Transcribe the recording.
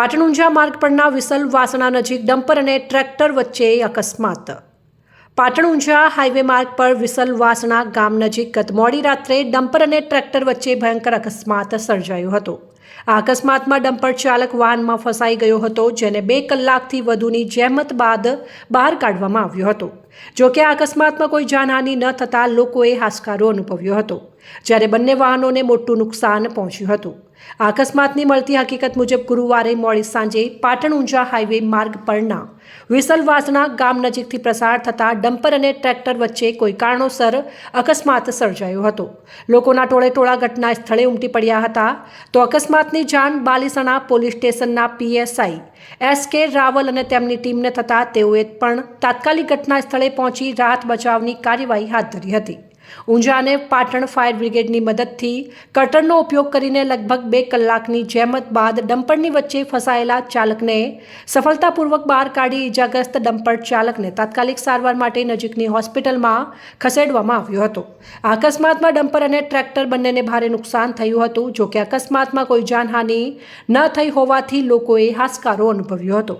પાટણ ઊંઝા માર્ગ પરના વિસલ વાસણા નજીક ડમ્પર અને ટ્રેક્ટર વચ્ચે અકસ્માત. પાટણ ઊંઝા હાઈવે માર્ગ પર વિસલ વાસણા ગામ નજીક ગત મોડી રાત્રે ડમ્પર અને ટ્રેક્ટર વચ્ચે ભયંકર અકસ્માત સર્જાયો હતો. આ અકસ્માતમાં ડમ્પર ચાલક વાહનમાં ફસાઈ ગયો હતો, જેને બે કલાકથી વધુની જહેમત બાદ બહાર કાઢવામાં આવ્યો હતો. જો કે આ અકસ્માતમાં કોઈ જાનહાનિ ન થતાં લોકોએ હાશકારો અનુભવ્યો હતો, જ્યારે બંને વાહનોને મોટું નુકસાન પહોંચ્યું હતું. અકસ્માતની મળતી હકીકત મુજબ ગુરુવારે મોડી સાંજે પાટણ ઊંઝા હાઈવે માર્ગ પરના વિસલવાસણા ગામ નજીકથી પ્રસાર થતા ડમ્પર અને ટ્રેક્ટર વચ્ચે કોઈ કારણોસર અકસ્માત સર્જાયો હતો. લોકોના ટોળે ટોળા ઘટના સ્થળે ઉમટી પડ્યા હતા. તો અકસ્માતની જાણ બાલીસણા પોલીસ સ્ટેશનના પીએસઆઈ એસ કે રાવલ અને તેમની ટીમને થતાં તેઓએ પણ તાત્કાલિક ઘટના સ્થળે પહોંચી રાહત બચાવની કાર્યવાહી હાથ ધરી હતી. ઊંઝા અને પાટણ ફાયર બ્રિગેડની મદદથી કટરનો ઉપયોગ કરીને લગભગ બે કલાકની જહેમત બાદ ડમ્પરની વચ્ચે ફસાયેલા ચાલકને સફળતાપૂર્વક બહાર કાઢી ઇજાગ્રસ્ત ડમ્પર ચાલકને તાત્કાલિક સારવાર માટે નજીકની હોસ્પિટલમાં ખસેડવામાં આવ્યો હતો. અકસ્માતમાં ડમ્પર અને ટ્રેક્ટર બંનેને ભારે નુકસાન થયું હતું જો કે અકસ્માતમાં કોઈ જાનહાનિ ન થઈ હોવાથી લોકોએ હાશકારો અનુભવ્યો હતો.